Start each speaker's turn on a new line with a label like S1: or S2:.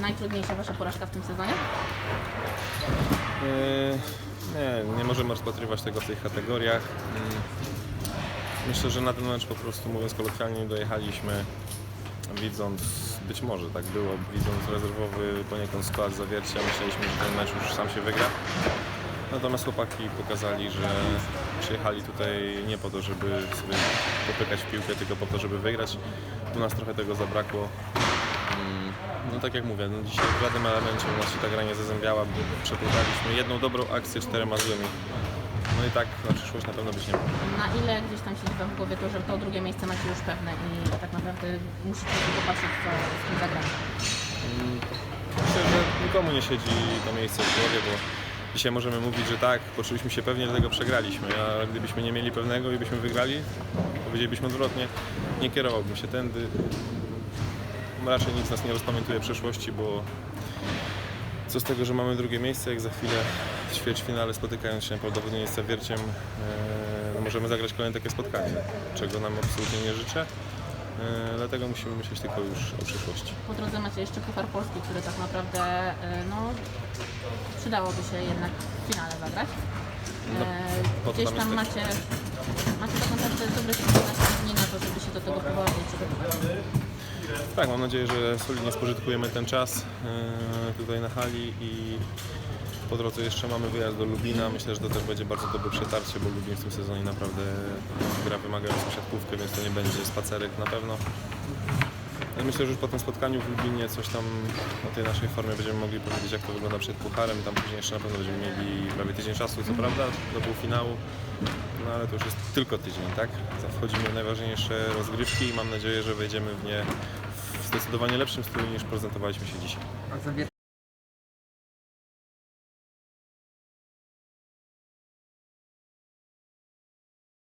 S1: najtrudniejsza Wasza porażka w tym sezonie?
S2: Yy, Nie, nie możemy rozpatrywać tego w tych kategoriach. Mm, Myślę, że na ten mecz po prostu, mówiąc kolokwialnie, nie dojechaliśmy, widząc, być może tak było, widząc rezerwowy poniekąd skład zawiercia, myśleliśmy, że ten mecz już sam się wygra. Natomiast chłopaki pokazali, że przyjechali tutaj nie po to, żeby sobie popykać w piłkę, tylko po to, żeby wygrać. U nas trochę tego zabrakło. No tak jak mówię, no dzisiaj w żadnym elemencie u nas się ta gra nie zazębiała, bo przepływaliśmy jedną dobrą akcję czterema złymi. No i tak na przyszłość na pewno być nie.
S1: Na ile gdzieś tam siedzi Wam w głowie to, że to drugie miejsce macie już pewne i tak naprawdę musicie tylko patrzeć, co z kim zagrać?
S2: Myślę, że nikomu nie siedzi to miejsce w głowie, bo dzisiaj możemy mówić, że tak, poczuliśmy się pewnie, dlatego przegraliśmy, a gdybyśmy nie mieli pewnego i byśmy wygrali, powiedzielibyśmy odwrotnie, nie kierowałbym się tędy. Raczej nic nas nie rozpamiętuje przeszłości, bo co z tego, że mamy drugie miejsce, jak za chwilę w ćwierćfinale spotykając się prawdopodobnie z Zawierciem, e, możemy zagrać kolejne takie spotkanie, czego nam absolutnie nie życzę. E, dlatego musimy myśleć tylko już o przyszłości.
S1: Po drodze macie jeszcze Puchar Polski, który tak naprawdę y, no, przydałoby się jednak w finale zagrać.
S2: No,
S1: E,
S2: to
S1: Gdzieś
S2: tam
S1: tam macie, macie tak naprawdę dobre dni na to, żeby się do tego poważnie przygotować.
S2: Tak, mam nadzieję, że solidnie spożytkujemy ten czas e, tutaj na hali i po drodze jeszcze mamy wyjazd do Lublina. Myślę, że to też będzie bardzo dobre przetarcie, bo Lublin w tym sezonie naprawdę gra wymagającą siatkówkę, więc to nie będzie spacerek na pewno. Ale Myślę, że już po tym spotkaniu w Lublinie coś tam o tej naszej formie będziemy mogli powiedzieć, jak to wygląda przed Pucharem. Tam później jeszcze na pewno będziemy mieli prawie tydzień czasu, co prawda, do półfinału. No ale to już jest tylko tydzień, tak? Wchodzimy w najważniejsze rozgrywki i mam nadzieję, że wejdziemy w nie w zdecydowanie lepszym stylu niż prezentowaliśmy się dzisiaj.